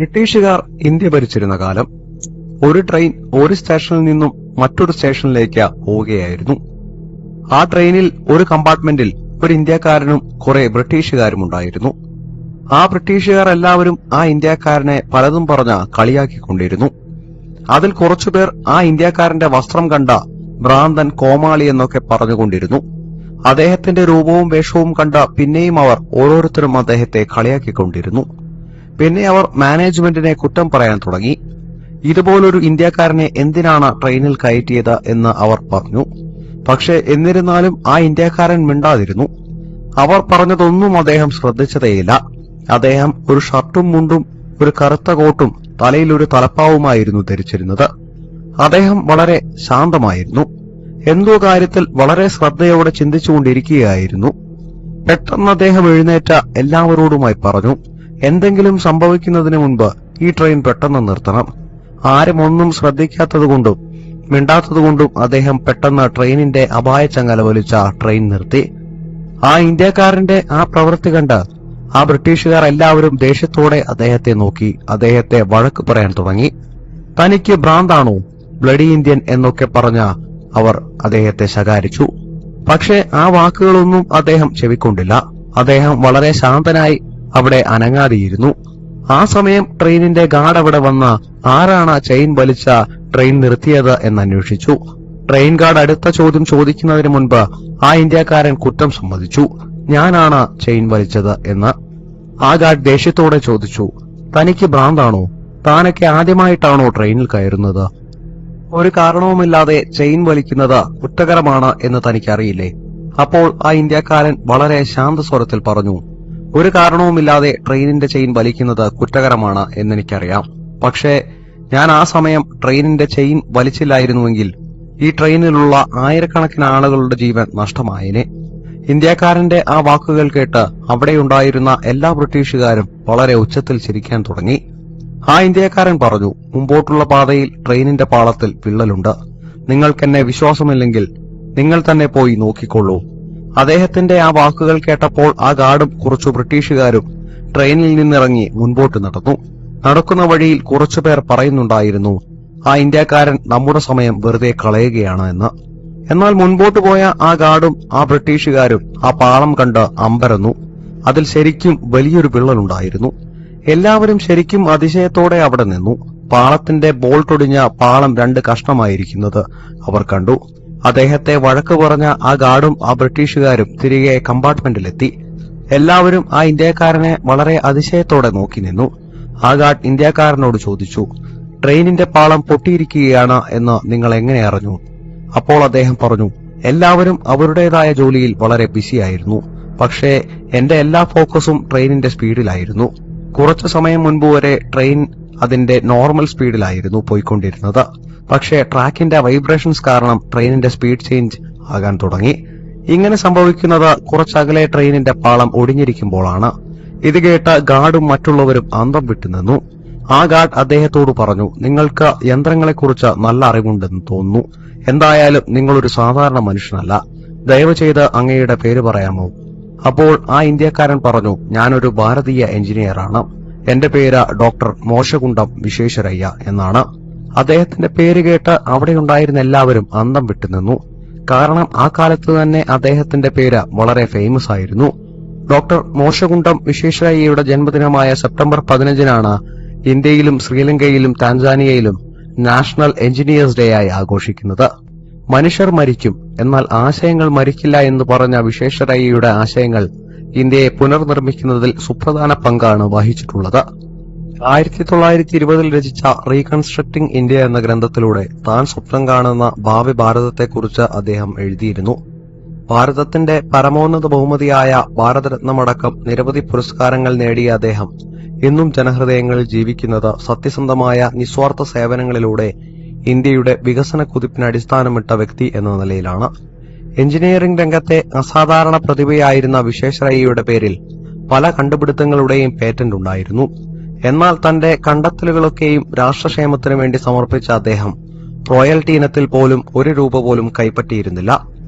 ബ്രിട്ടീഷുകാർ ഇന്ത്യ ഭരിച്ചിരുന്ന കാലം ഒരു ട്രെയിൻ ഒരു സ്റ്റേഷനിൽ നിന്നും മറ്റൊരു സ്റ്റേഷനിലേക്ക് പോവുകയായിരുന്നു. ആ ട്രെയിനിൽ ഒരു കമ്പാർട്ട്മെന്റിൽ ഒരു ഇന്ത്യക്കാരനും കുറെ ബ്രിട്ടീഷുകാരും ഉണ്ടായിരുന്നു. ആ ബ്രിട്ടീഷുകാർ എല്ലാവരും ആ ഇന്ത്യക്കാരനെ പലതും പറഞ്ഞ കളിയാക്കിക്കൊണ്ടിരുന്നു. അതിൽ കുറച്ചുപേർ ആ ഇന്ത്യക്കാരന്റെ വസ്ത്രം കണ്ട ഭ്രാന്തൻ കോമാളി എന്നൊക്കെ പറഞ്ഞുകൊണ്ടിരുന്നു. അദ്ദേഹത്തിന്റെ രൂപവും വേഷവും കണ്ട പിന്നെയും അവർ ഓരോരുത്തരും അദ്ദേഹത്തെ കളിയാക്കിക്കൊണ്ടിരുന്നു. പിന്നെ അവർ മാനേജ്മെന്റിനെ കുറ്റം പറയാൻ തുടങ്ങി. ഇതുപോലൊരു ഇന്ത്യക്കാരനെ എന്തിനാണ് ട്രെയിനിൽ കയറ്റിയത് എന്ന് അവർ പറഞ്ഞു. പക്ഷേ എന്നിരുന്നാലും ആ ഇന്ത്യക്കാരൻ മിണ്ടാതിരുന്നു. അവർ പറഞ്ഞതൊന്നും അദ്ദേഹം ശ്രദ്ധിച്ചതേയില്ല. അദ്ദേഹം ഒരു ഷർട്ടും മുണ്ടും ഒരു കറുത്ത കോട്ടും തലയിൽ ഒരു തലപ്പാവുമായിരുന്നു ധരിച്ചിരുന്നത്. അദ്ദേഹം വളരെ ശാന്തമായിരുന്നു. എന്തോ കാര്യത്തിൽ വളരെ ശ്രദ്ധയോടെ ചിന്തിച്ചുകൊണ്ടിരിക്കുകയായിരുന്നു. പെട്ടെന്ന് അദ്ദേഹം എഴുന്നേറ്റ എല്ലാവരോടുമായി പറഞ്ഞു എന്തെങ്കിലും സംഭവിക്കുന്നതിന് മുൻപ് ഈ ട്രെയിൻ പെട്ടെന്ന് നിർത്തണം. ആരും ഒന്നും ശ്രദ്ധിക്കാത്തതുകൊണ്ടും മിണ്ടാത്തതുകൊണ്ടും അദ്ദേഹം പെട്ടെന്ന് ട്രെയിനിന്റെ അപായ ചങ്ങല വലിച്ച ട്രെയിൻ നിർത്തി. ആ ഇന്ത്യക്കാരന്റെ ആ പ്രവൃത്തി കണ്ട് ആ ബ്രിട്ടീഷുകാർ എല്ലാവരും ദേഷ്യത്തോടെ അദ്ദേഹത്തെ നോക്കി. അദ്ദേഹത്തെ വഴക്ക് പറയാൻ തുടങ്ങി. തനിക്ക് ഭ്രാന്താണോ ബ്ലഡി ഇന്ത്യൻ എന്നൊക്കെ പറഞ്ഞ അവർ അദ്ദേഹത്തെ ശകാരിച്ചു. പക്ഷേ ആ വാക്കുകളൊന്നും അദ്ദേഹം ചെവിക്കൊണ്ടില്ല. അദ്ദേഹം വളരെ ശാന്തനായി അവിടെ അനങ്ങാതെയിരുന്നു. ആ സമയം ട്രെയിനിന്റെ ഗാർഡ് അവിടെ വന്ന ആരാണ് ചെയിൻ വലിച്ച ട്രെയിൻ നിർത്തിയത് എന്ന് അന്വേഷിച്ചു. ട്രെയിൻ ഗാർഡ് അടുത്ത ചോദ്യം ചോദിക്കുന്നതിന് മുൻപ് ആ ഇന്ത്യക്കാരൻ കുറ്റം സമ്മതിച്ചു. ഞാനാണ് ചെയിൻ വലിച്ചത് എന്ന്. ആ ഗാർഡ് ദേഷ്യത്തോടെ ചോദിച്ചു തനിക്ക് ഭ്രാന്താണോ? താനൊക്കെ ആദ്യമായിട്ടാണോ ട്രെയിനിൽ കയറുന്നത്? ഒരു കാരണവുമില്ലാതെ ചെയിൻ വലിക്കുന്നത് കുറ്റകരമാണ് എന്ന് തനിക്കറിയില്ലേ? അപ്പോൾ ആ ഇന്ത്യക്കാരൻ വളരെ ശാന്തസ്വരത്തിൽ പറഞ്ഞു ഒരു കാരണവുമില്ലാതെ ട്രെയിനിന്റെ ചെയിൻ വലിക്കുന്നത് കുറ്റകരമാണ് എന്നെനിക്കറിയാം. പക്ഷേ ഞാൻ ആ സമയം ട്രെയിനിന്റെ ചെയിൻ വലിച്ചില്ലായിരുന്നുവെങ്കിൽ ഈ ട്രെയിനിലുള്ള ആയിരക്കണക്കിന് ആളുകളുടെ ജീവൻ നഷ്ടമായേനെ. ഇന്ത്യക്കാരന്റെ ആ വാക്കുകൾ കേട്ട് അവിടെയുണ്ടായിരുന്ന എല്ലാ ബ്രിട്ടീഷുകാരും വളരെ ഉച്ചത്തിൽ ചിരിക്കാൻ തുടങ്ങി. ആ ഇന്ത്യക്കാരൻ പറഞ്ഞു മുമ്പോട്ടുള്ള പാതയിൽ ട്രെയിനിന്റെ പാളത്തിൽ വിള്ളലുണ്ട്. നിങ്ങൾക്കെന്നെ വിശ്വാസമില്ലെങ്കിൽ നിങ്ങൾ തന്നെ പോയി നോക്കിക്കൊള്ളൂ. അദ്ദേഹത്തിന്റെ ആ വാക്കുകൾ കേട്ടപ്പോൾ ആ ഗാർഡും കുറച്ചു ബ്രിട്ടീഷുകാരും ട്രെയിനിൽ നിന്നിറങ്ങി മുൻപോട്ട് നടന്നു. നടക്കുന്ന വഴിയിൽ കുറച്ചുപേർ പറയുന്നുണ്ടായിരുന്നു ആ ഇന്ത്യക്കാരൻ നമ്മുടെ സമയം വെറുതെ കളയുകയാണ് എന്ന്. എന്നാൽ മുൻപോട്ട് പോയ ആ ഗാർഡും ആ ബ്രിട്ടീഷുകാരും ആ പാളം കണ്ട് അമ്പരന്നു. അതിൽ ശരിക്കും വലിയൊരു വിള്ളലുണ്ടായിരുന്നു. എല്ലാവരും ശരിക്കും അതിശയത്തോടെ അവിടെ നിന്നു. പാളത്തിന്റെ ബോൾട്ടൊടിഞ്ഞ പാളം രണ്ട് കഷ്ണമായിരിക്കുന്നത് അവർ കണ്ടു. അദ്ദേഹത്തെ വഴക്ക് പറഞ്ഞ ആ ഗാർഡും ആ ബ്രിട്ടീഷുകാരും തിരികെ കമ്പാർട്ട്മെന്റിലെത്തി. എല്ലാവരും ആ ഇന്ത്യക്കാരനെ വളരെ അതിശയത്തോടെ നോക്കി നിന്നു. ആ ഗാർഡ് ഇന്ത്യക്കാരനോട് ചോദിച്ചു ട്രെയിനിന്റെ പാളം പൊട്ടിയിരിക്കുകയാണ് എന്ന് നിങ്ങൾ എങ്ങനെ അറിഞ്ഞു? അപ്പോൾ അദ്ദേഹം പറഞ്ഞു എല്ലാവരും അവരുടേതായ ജോലിയിൽ വളരെ ബിസിയായിരുന്നു. പക്ഷേ എന്റെ എല്ലാ ഫോക്കസും ട്രെയിനിന്റെ സ്പീഡിലായിരുന്നു. കുറച്ചു സമയം മുൻപ് വരെ ട്രെയിൻ അതിന്റെ നോർമൽ സ്പീഡിലായിരുന്നു പോയിക്കൊണ്ടിരുന്നത്. പക്ഷേ ട്രാക്കിന്റെ വൈബ്രേഷൻസ് കാരണം ട്രെയിനിന്റെ സ്പീഡ് ചേഞ്ച് ആകാൻ തുടങ്ങി. ഇങ്ങനെ സംഭവിക്കുന്നത് കുറച്ചകലെ ട്രെയിനിന്റെ പാളം ഒടിഞ്ഞിരിക്കുമ്പോഴാണ്. ഇത് കേട്ട ഗാർഡും മറ്റുള്ളവരും അന്തം വിട്ടുനിന്നു ആ ഗാർഡ് അദ്ദേഹത്തോട് പറഞ്ഞു നിങ്ങൾക്ക് യന്ത്രങ്ങളെക്കുറിച്ച് നല്ല അറിവുണ്ടെന്ന് തോന്നുന്നു. എന്തായാലും നിങ്ങളൊരു സാധാരണ മനുഷ്യനല്ല. ദയവ് ചെയ്ത് അങ്ങയുടെ പേര് പറയാമോ? അപ്പോൾ ആ ഇന്ത്യക്കാരൻ പറഞ്ഞു ഞാനൊരു ഭാരതീയ എഞ്ചിനീയറാണ്. എന്റെ പേര് ഡോക്ടർ മോശകുണ്ടം വിശ്വേശ്വരയ്യ എന്നാണ്. അദ്ദേഹത്തിന്റെ പേര് കേട്ട് അവിടെയുണ്ടായിരുന്ന എല്ലാവരും അന്തം വിട്ടുനിന്നു കാരണം ആ കാലത്ത് തന്നെ അദ്ദേഹത്തിന്റെ പേര് വളരെ ഫേമസ് ആയിരുന്നു. ഡോക്ടർ മോശകുണ്ടം വിശ്വേശ്വരയ്യയുടെ ജന്മദിനമായ സെപ്റ്റംബർ പതിനഞ്ചിനാണ് ഇന്ത്യയിലും ശ്രീലങ്കയിലും താൻസാനിയയിലും നാഷണൽ എഞ്ചിനീയേഴ്സ് ഡേ ആയി ആഘോഷിക്കുന്നത്. മനുഷ്യർ മരിക്കും എന്നാൽ ആശയങ്ങൾ മരിക്കില്ല എന്ന് പറഞ്ഞ വിശ്വേശ്വരയ്യയുടെ ആശയങ്ങൾ ഇന്ത്യയെ പുനർനിർമ്മിക്കുന്നതിൽ സുപ്രധാന പങ്കാണ് വഹിച്ചിട്ടുള്ളത്. ആയിരത്തി തൊള്ളായിരത്തി ഇരുപതിൽ രചിച്ച റീകൺസ്ട്രക്ടിംഗ് ഇന്ത്യ എന്ന ഗ്രന്ഥത്തിലൂടെ താൻ സ്വപ്നം കാണുന്ന ഭാവി ഭാരതത്തെക്കുറിച്ച് അദ്ദേഹം എഴുതിയിരുന്നു. ഭാരതത്തിന്റെ പരമോന്നത ബഹുമതിയായ ഭാരതരത്നമടക്കം നിരവധി പുരസ്കാരങ്ങൾ നേടിയ അദ്ദേഹം ഇന്നും ജനഹൃദയങ്ങളിൽ ജീവിക്കുന്നത് സത്യസന്ധമായ നിസ്വാർത്ഥ സേവനങ്ങളിലൂടെ ഇന്ത്യയുടെ വികസന കുതിപ്പിന് അടിസ്ഥാനമിട്ട വ്യക്തി എന്ന നിലയിലാണ്. എഞ്ചിനീയറിംഗ് രംഗത്തെ അസാധാരണ പ്രതിഭയായിരുന്ന വിശ്വേശ്വരയ്യയുടെ പേരിൽ പല കണ്ടുപിടുത്തങ്ങളുടെയും പേറ്റന്റ് ഉണ്ടായിരുന്നു. എന്നാൽ തന്റെ കണ്ടെത്തലുകളൊക്കെയും രാഷ്ട്രക്ഷേമത്തിനു വേണ്ടി സമർപ്പിച്ച അദ്ദേഹം റോയൽറ്റി ഇനത്തിൽ പോലും ഒരു രൂപ പോലും കൈപ്പറ്റിയിരുന്നില്ല.